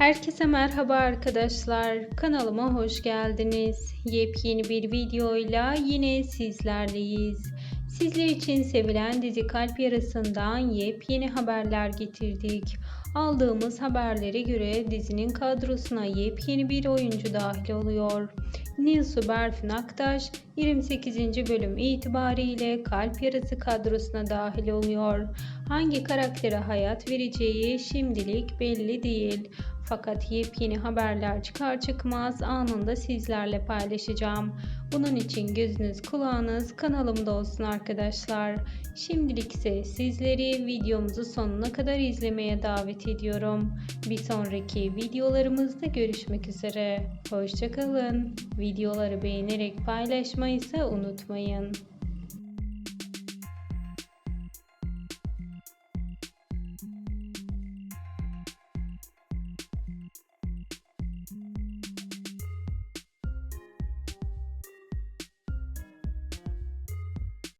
Herkese merhaba arkadaşlar. Kanalıma hoş geldiniz. Yepyeni bir videoyla yine sizlerleyiz. Sizler için sevilen dizi Kalp Yarası'ndan yepyeni haberler getirdik. Aldığımız haberlere göre dizinin kadrosuna yepyeni bir oyuncu dahil oluyor. Nilsu Berfin Aktaş 28. bölüm itibariyle Kalp Yarası kadrosuna dahil oluyor. Hangi karaktere hayat vereceği şimdilik belli değil. Fakat yepyeni haberler çıkar çıkmaz anında sizlerle paylaşacağım. Bunun için gözünüz kulağınız kanalımda olsun arkadaşlar. Şimdilik ise sizleri videomuzu sonuna kadar izlemeye davet ediyorum. Bir sonraki videolarımızda görüşmek üzere. Hoşçakalın. Videoları beğenerek paylaşmayı ise unutmayın.